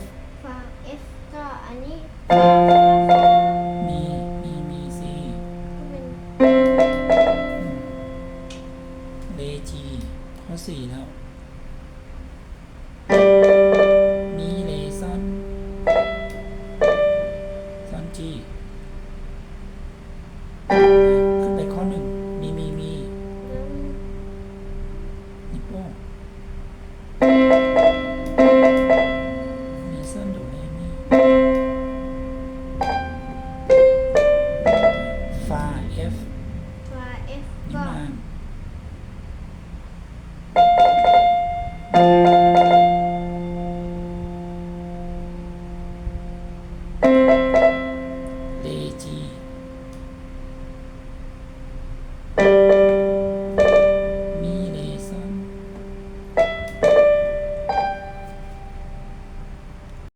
F ฟาง F ก็อันนี้มี มี มี C ก็เป็นข้อสี่แล้ว มีเลซ่อนซ่อน G ขึ้นไปข้อหนึ่งมี มี มีนิ้วโป้ 礼记。